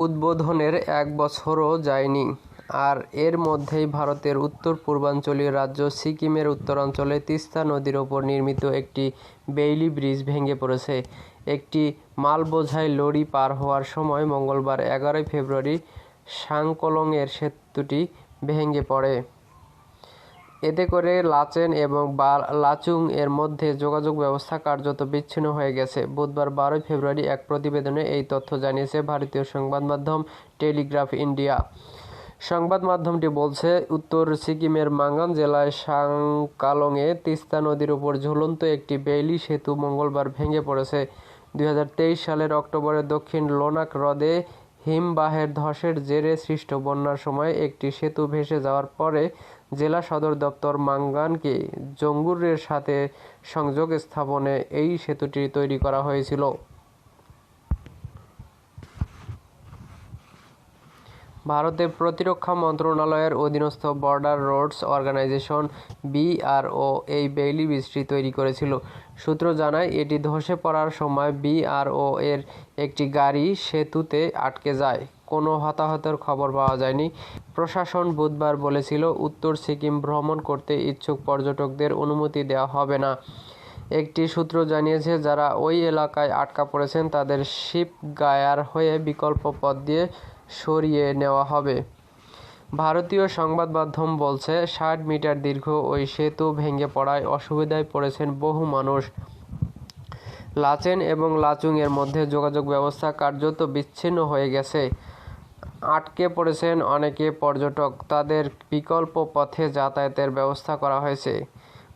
উদ্বোধনের এক বছরও যায়নি, আর এর মধ্যেই ভারতের উত্তর-পূর্বাঞ্চলীয় রাজ্য সিকিমের উত্তরাঞ্চলে তিস্তা নদীর ওপর নির্মিত একটি বেইলি ব্রিজ ভেঙে পড়েছে। একটি মালবোঝাই লরি পার হওয়ার সময় মঙ্গলবার এগারোই ফেব্রুয়ারি সাংকলংয়ের সেতুটি ভেঙে পড়ে। এতে করে লাচেন এবং লাচুং এর মধ্যে যোগাযোগ ব্যবস্থা কার্যত বিচ্ছিন্ন হয়ে গেছে। বুধবার বারোই ফেব্রুয়ারি এক প্রতিবেদনে এই তথ্য জানিয়েছে ভারতীয় সংবাদ মাধ্যম টেলিগ্রাফ ইন্ডিয়া। সংবাদ মাধ্যমটি বলছে, উত্তর সিকিমের মাঙ্গান জেলার সাংকালোংয়ে তিস্তা নদীর উপর ঝুলন্ত একটি বেইলি সেতু মঙ্গলবার ভেঙে পড়েছে। দুই হাজার তেইশ সালের অক্টোবরে দক্ষিণ লোনাক হ্রদে হিমবাহের ধসের জেরে সৃষ্ট বন্যার সময় একটি সেতু ভেসে যাওয়ার পরে জেলা সদর দপ্তর মাঙ্গানকে জঙ্গুরের সাথে সংযোগ স্থাপনে এই সেতুটি তৈরি করা হয়েছিল। ভারতের প্রতিরক্ষা মন্ত্রণালয়ের অধীনস্থ বর্ডার রোডস অর্গানাইজেশন (বিআরও) এই বেইলি ব্রিজটি তৈরি করেছিল। সূত্র জানায়, এটি ধসে পড়ার সময় বিআরও-এর একটি গাড়ি সেতুতে আটকে যায়। কোনো হতাহতের খবর পাওয়া যায়নি। প্রশাসন বুধবার বলেছিল, উত্তর সিকিম ভ্রমণ করতে ইচ্ছুক পর্যটকদের অনুমতি দেওয়া হবে না। একটি সূত্র জানিয়েছে, যাঁরা ওই এলাকায় আটকা পড়েছেন তাঁদের শিপ-গায়ার হয়ে বিকল্প পথ দিয়ে সরিয়ে নেওয়া হবে। ভারতীয় সংবাদ মাধ্যম বলছে, ষাট মিটার দীর্ঘ ওই সেতু ভেঙে পড়ায় অসুবিধায় পড়েছেন বহু মানুষ। লাচেন এবং লাচুংয়ের মধ্যে যোগাযোগ ব্যবস্থা কার্যত বিচ্ছিন্ন হয়ে গেছে। আটকে পড়েছেন অনেকে পর্যটক। তাদের বিকল্প পথে যাতায়াতের ব্যবস্থা করা হয়েছে।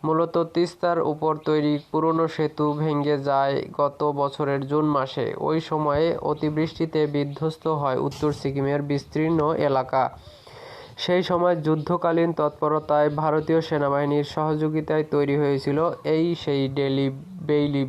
মূলত তিস্তার উপর তৈরি পুরনো সেতু ভেঙে যায় গত বছরের জুন মাসে। ওই সময়ে অতিবৃষ্টিতে বিধ্বস্ত হয় উত্তর সিকিমের বিস্তীর্ণ এলাকা। সেই সময় যুদ্ধকালীন তৎপরতায় ভারতীয় সেনাবাহিনীর সহযোগিতায় তৈরি হয়েছিল এই সেই ডেলি বেইলি।